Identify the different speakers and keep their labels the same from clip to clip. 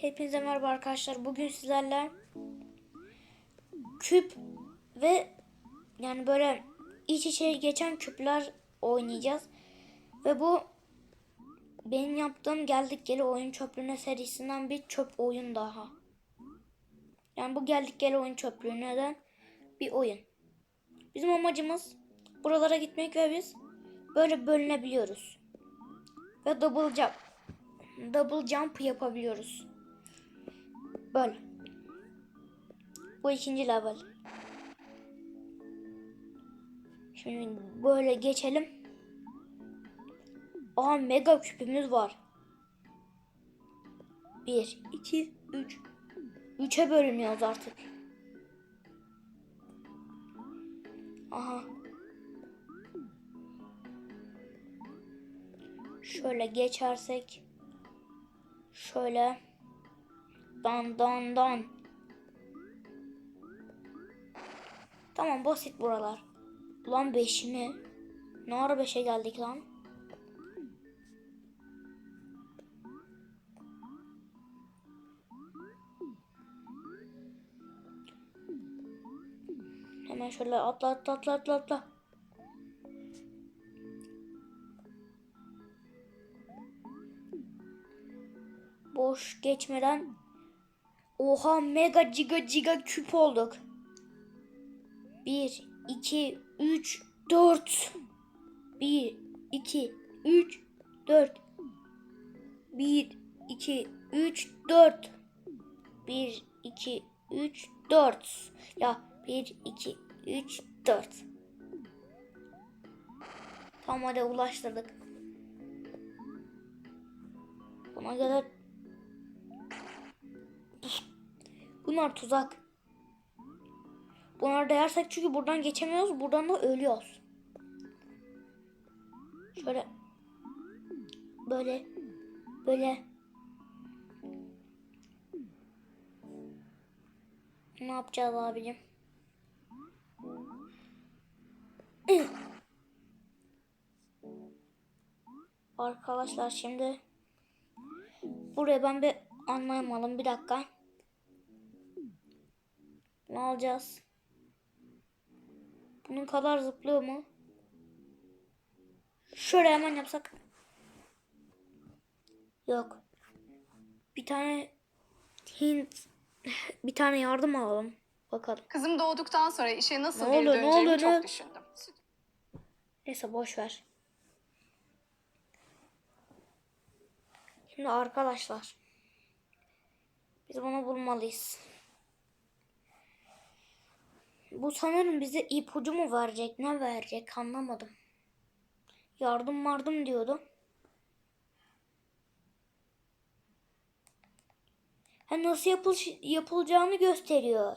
Speaker 1: Hepinize merhaba arkadaşlar. Bugün sizlerle küp ve yani böyle iç içe geçen küpler oynayacağız. Ve bu benim yaptığım geldik geli oyun çöplüğüne serisinden bir çöp oyun daha. Yani bu geldik geli oyun çöplüğüne bir oyun. Bizim amacımız buralara gitmek ve biz böyle bölünebiliyoruz. Ve double jump double jump yapabiliyoruz. Böyle. Bu ikinci level. Şimdi böyle geçelim. Aha mega küpümüz var. 1, 2, 3. 3'e bölünüyoruz artık. Aha. Şöyle geçersek. Şöyle. Dan dan dan. Tamam basit buralar. Ulan 5 mi? Ne ara 5'e geldik lan? Hemen şöyle atla atla atla atla atla. Boş geçmeden Oha mega giga giga küp olduk. 1, 2, 3, 4. 1, 2, 3, 4. 1, 2, 3, 4. 1, 2, 3, 4. Ya 1, 2, 3, 4. Tamam hadi ulaştırdık. Buna kadar Bunlar tuzak. Bunları değersek çünkü buradan geçemiyoruz. Buradan da ölüyoruz. Şöyle. Böyle. Böyle. Ne yapacağız abicim? Arkadaşlar şimdi buraya ben bir anlayamadım bir dakika. Ne alacağız? Bunun kadar zıplıyor mu? Şöyle hemen yapsak. Yok. Bir tane Hint bir tane yardım alalım. Bakalım.
Speaker 2: Kızım doğduktan sonra işe nasıl
Speaker 1: Ne
Speaker 2: geri
Speaker 1: oluyor, ne
Speaker 2: döneceğimi
Speaker 1: oluyor,
Speaker 2: çok
Speaker 1: ne?
Speaker 2: düşündüm.
Speaker 1: Neyse boş ver. Şimdi arkadaşlar. Biz bunu bulmalıyız. Bu sanırım bize ipucu mu verecek? Ne verecek? Anlamadım. Yardım vardım diyordu. Ha nasıl yapıl yapılacağını gösteriyor.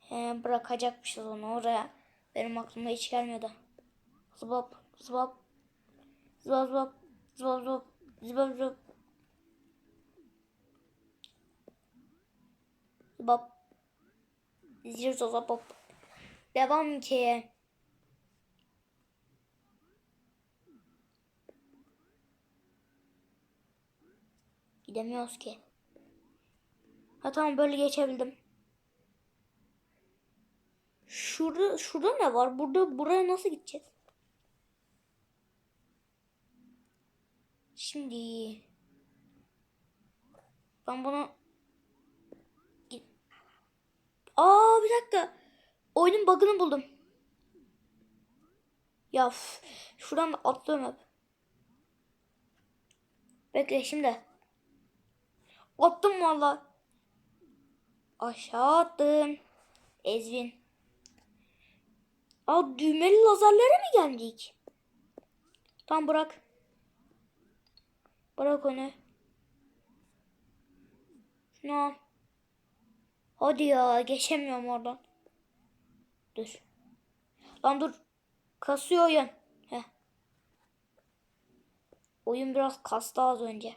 Speaker 1: He, bırakacakmışız onu oraya. Benim aklıma hiç gelmedi. Zıbap, zıbap, zıbap, zıbap, zıbap, zıbap, zıbap, zıbap. Zıbap. Zir zıbap. Devam ki. Gidemiyoruz ki. Ha tamam böyle geçebildim. Şurada şurada ne var? Burada buraya nasıl gideceğiz? Şimdi ben bunu Aa bir dakika. Oyunun bug'ını buldum. Ya şuradan da atlıyorum hep. Bekle şimdi. Attım valla. Aşağı attım. Ezvin. Aa düğmeli lazerlere mi geldik? Tam bırak. Bırak onu. Şunu al. Hadi ya geçemiyorum oradan. Dur. Lan dur. Kasıyor oyun. Heh. Oyun biraz kastı az önce.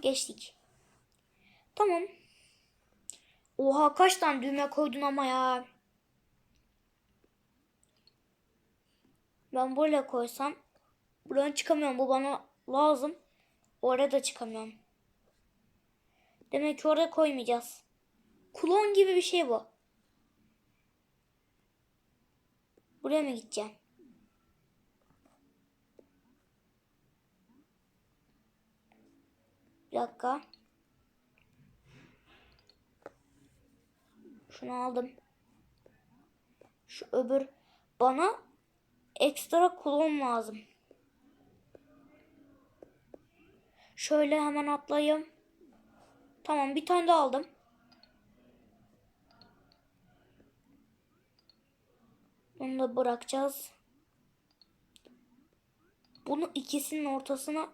Speaker 1: Geçtik. Tamam. Oha kaç tane düğme koydun ama ya. Ben böyle koysam buradan çıkamıyorum. Bu bana lazım. Oraya da çıkamıyorum. Demek ki oraya koymayacağız. Klon gibi bir şey bu. Buraya mı gideceğim? Bir dakika. Şunu aldım. Şu öbür bana ekstra klon lazım. Şöyle hemen atlayayım. Tamam bir tane daha aldım. Bunu da bırakacağız. Bunu ikisinin ortasına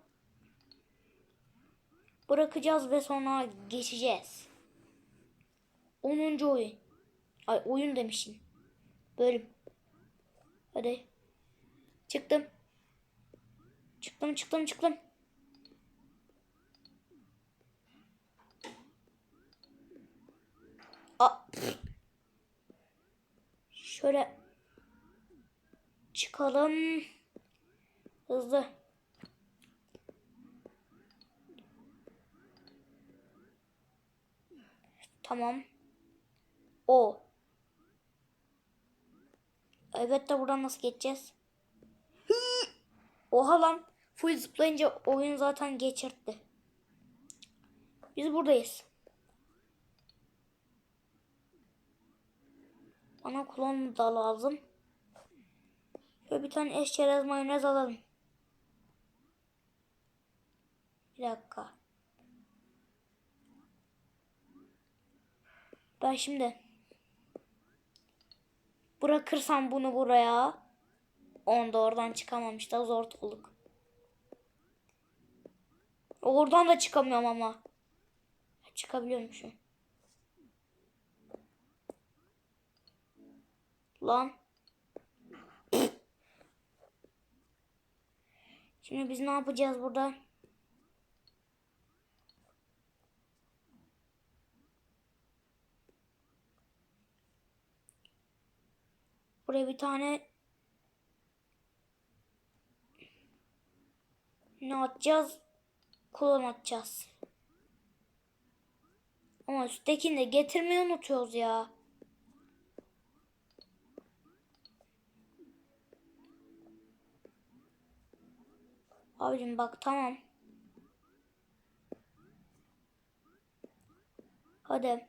Speaker 1: bırakacağız ve sonra geçeceğiz. 10. oyun. Ay oyun demişim. Bölüm. Hadi. Çıktım. Çıktım çıktım çıktım. Şöyle çıkalım. Hızlı. Tamam. O. Evet de buradan nasıl geçeceğiz? Oha lan. Full zıplayınca oyun zaten geçirtti. Biz buradayız. Bana klon da lazım. Şöyle bir tane eşçerez mayonez alalım. Bir dakika. Ben şimdi bırakırsam bunu buraya onda oradan çıkamamış da zor tutulduk. Oradan da çıkamıyorum ama. Çıkabiliyormuşum. Lan. Şimdi biz ne yapacağız burada? Buraya bir tane ne atacağız? Klon atacağız. Ama üsttekini de getirmeyi unutuyoruz ya. Abicim bak tamam. Hadi.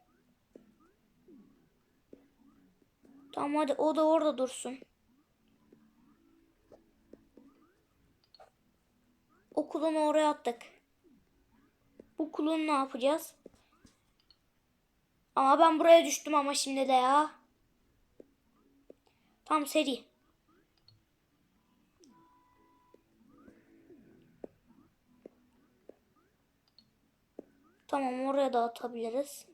Speaker 1: Tamam hadi o da orada dursun. O kulunu oraya attık. Bu kulunu ne yapacağız? Ama ben buraya düştüm ama şimdi de ya. Tam seri. Tamam oraya da atabiliriz.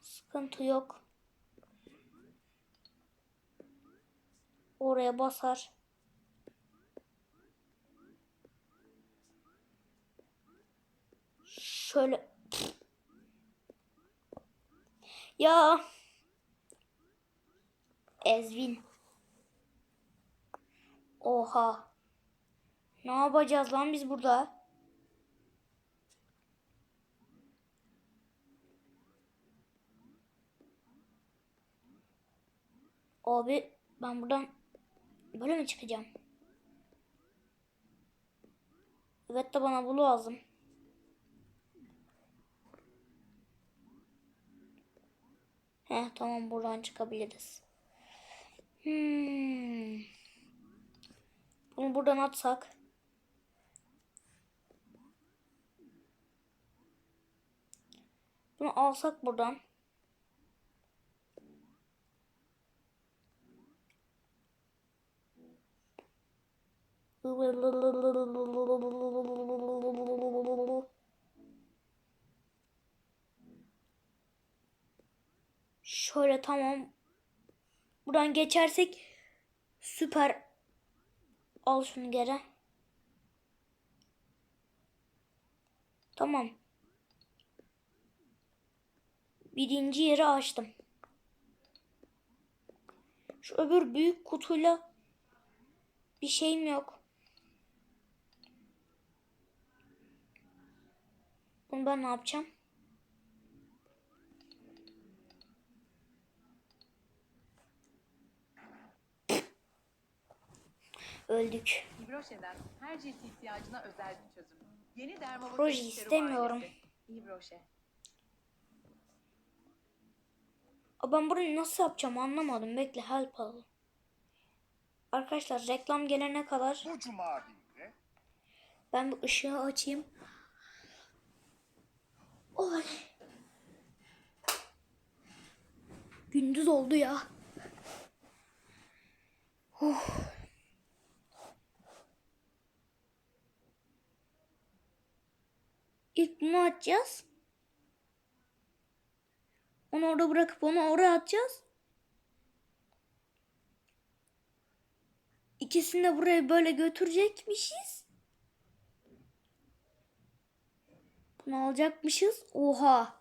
Speaker 1: Sıkıntı yok. Oraya basar. Şöyle. Ya. Ezvin. Oha. Ne yapacağız lan biz burada? Abi ben buradan böyle mi çıkacağım? Evet de bana bu lazım. He tamam buradan çıkabiliriz. Hmm. Bunu buradan atsak. Bunu alsak buradan. Şöyle tamam. Buradan geçersek süper. Al şunu geri. Tamam. Birinci yeri açtım. Şu öbür büyük kutuyla Bir şeyim yok. Bunu ben ne yapacağım? Öldük.
Speaker 3: Hibroşe'den her cilt ihtiyacına özel bir çözüm. Yeni Dermavit
Speaker 1: Proje istemiyorum.
Speaker 3: ailesi. Hibroşe.
Speaker 1: Aa, Ben burayı nasıl yapacağım anlamadım. Bekle help alalım. Arkadaşlar reklam gelene kadar
Speaker 4: Bu cuma günü
Speaker 1: ben bir ışığı açayım. Oy. Gündüz oldu ya. Huh. İlk bunu açacağız. Onu orada bırakıp onu oraya atacağız. İkisini de buraya böyle götürecekmişiz. Bunu alacakmışız. Oha.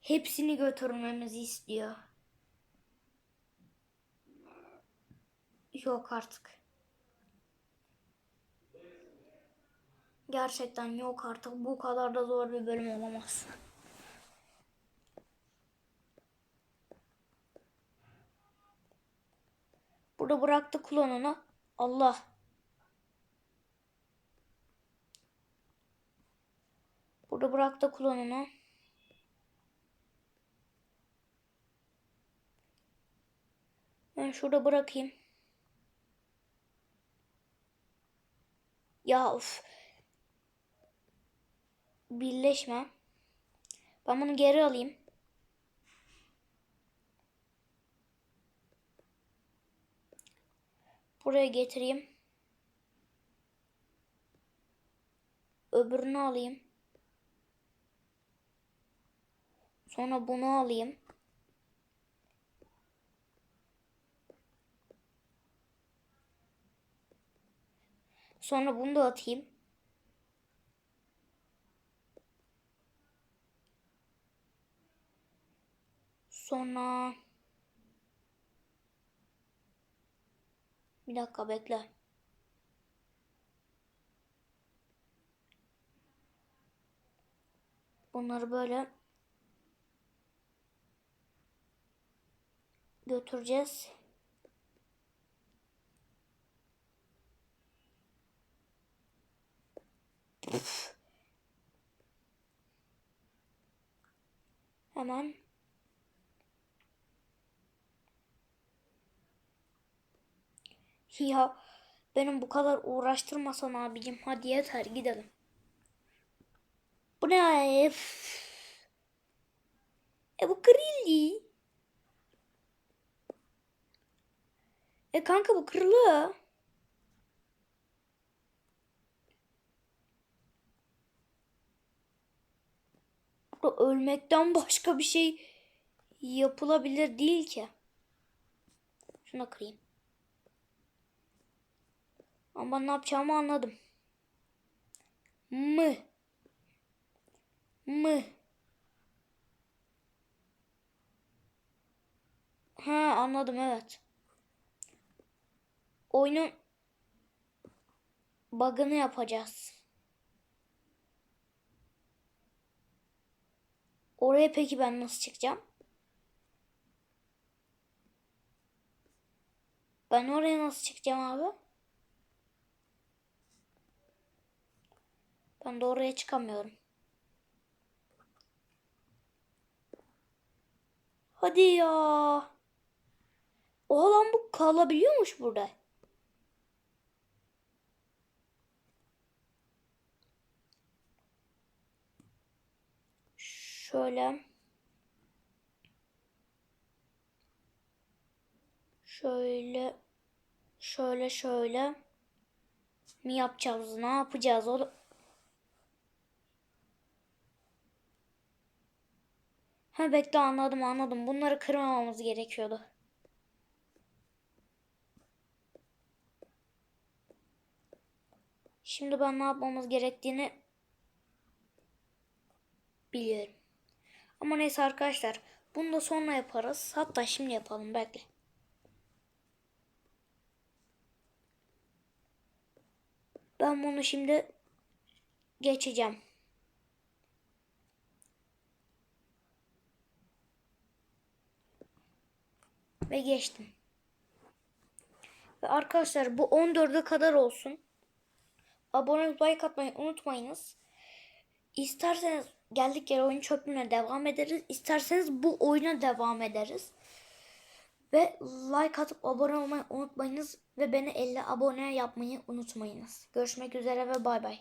Speaker 1: Hepsini götürmemizi istiyor. Yok artık. Gerçekten yok artık. Bu kadar da zor bir bölüm olamaz. Burada bıraktı klonunu. Allah. Burada bıraktı klonunu. Ben şurada bırakayım. Ya of. Birleşme. Ben bunu geri alayım. Buraya getireyim. Öbürünü alayım. Sonra bunu alayım. Sonra bunu da atayım. Sonra bir dakika bekle. Bunları böyle götüreceğiz. Hemen Ya benim bu kadar uğraştırmasan abicim. Hadi yeter gidelim. Bu ne? E bu kırıldı. E kanka bu kırılı. Ölmekten başka bir şey yapılabilir değil ki. Şunu da kırayım. Ama ne yapacağımı anladım. Mı. Mı. Ha anladım evet. Oyunun bug'ını yapacağız. Oraya peki ben nasıl çıkacağım? Ben oraya nasıl çıkacağım abi? Ben de oraya çıkamıyorum. Hadi ya. Oha lan bu kalabiliyormuş burada. Şöyle. Şöyle. Şöyle şöyle. Mi yapacağız? Ne yapacağız? O Ha bekle anladım anladım. Bunları kırmamamız gerekiyordu. Şimdi ben ne yapmamız gerektiğini biliyorum. Ama neyse arkadaşlar. Bunu da sonra yaparız. Hatta şimdi yapalım bekle. Ben bunu şimdi geçeceğim. Ve geçtim. Ve arkadaşlar bu 14'e kadar olsun. Abone olup like atmayı unutmayınız. İsterseniz geldik yere oyun çöplüğüne devam ederiz. İsterseniz bu oyuna devam ederiz. Ve like atıp abone olmayı unutmayınız. Ve beni 50 abone yapmayı unutmayınız. Görüşmek üzere ve bay bay.